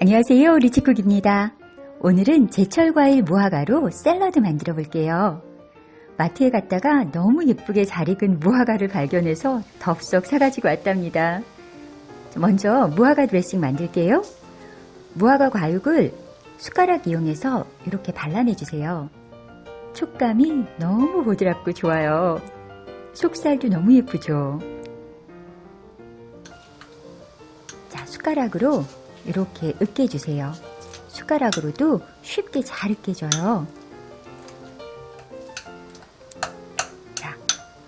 안녕하세요. 리치쿡입니다. 오늘은 제철 과일 무화과로 샐러드 만들어 볼게요. 마트에 갔다가 너무 예쁘게 잘 익은 무화과를 발견해서 덥석 사가지고 왔답니다. 먼저 무화과 드레싱 만들게요. 무화과 과육을 숟가락 이용해서 이렇게 발라내 주세요. 촉감이 너무 보드랍고 좋아요. 속살도 너무 예쁘죠. 자, 숟가락으로 이렇게 으깨주세요. 숟가락으로도 쉽게 잘 으깨져요. 자,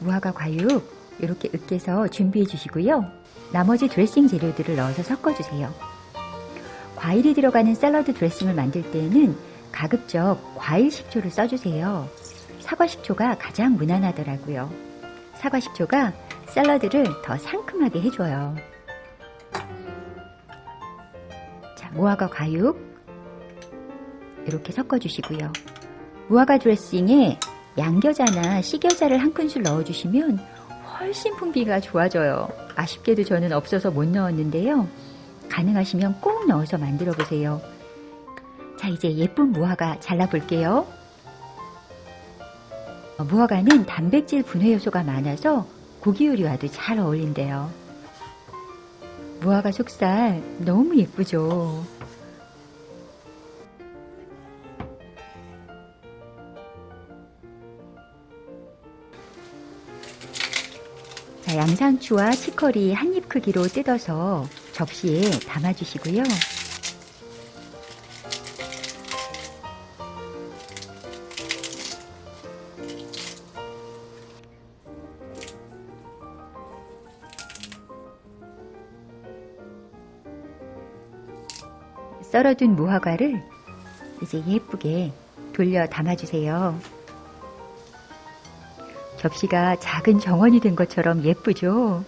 무화과 과육 이렇게 으깨서 준비해 주시고요. 나머지 드레싱 재료들을 넣어서 섞어주세요. 과일이 들어가는 샐러드 드레싱을 만들 때에는 가급적 과일 식초를 써주세요. 사과 식초가 가장 무난하더라고요. 사과 식초가 샐러드를 더 상큼하게 해줘요. 무화과 과육 이렇게 섞어주시고요. 무화과 드레싱에 양겨자나 씨겨자를 한 큰술 넣어주시면 훨씬 풍미가 좋아져요. 아쉽게도 저는 없어서 못 넣었는데요. 가능하시면 꼭 넣어서 만들어 보세요. 자, 이제 예쁜 무화과 잘라볼게요. 어, 무화과는 단백질 분해 요소가 많아서 고기 요리와도 잘 어울린대요. 무화과 속살 너무 예쁘죠? 자, 양상추와 치커리 한 입 크기로 뜯어서 접시에 담아주시고요. 썰어둔 무화과를 이제 예쁘게 돌려 담아주세요. 접시가 작은 정원이 된 것처럼 예쁘죠?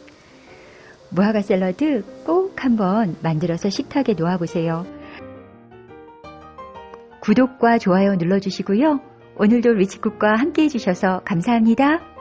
무화과 샐러드 꼭 한번 만들어서 식탁에 놓아보세요. 구독과 좋아요 눌러주시고요. 오늘도 리치쿡과 함께 해주셔서 감사합니다.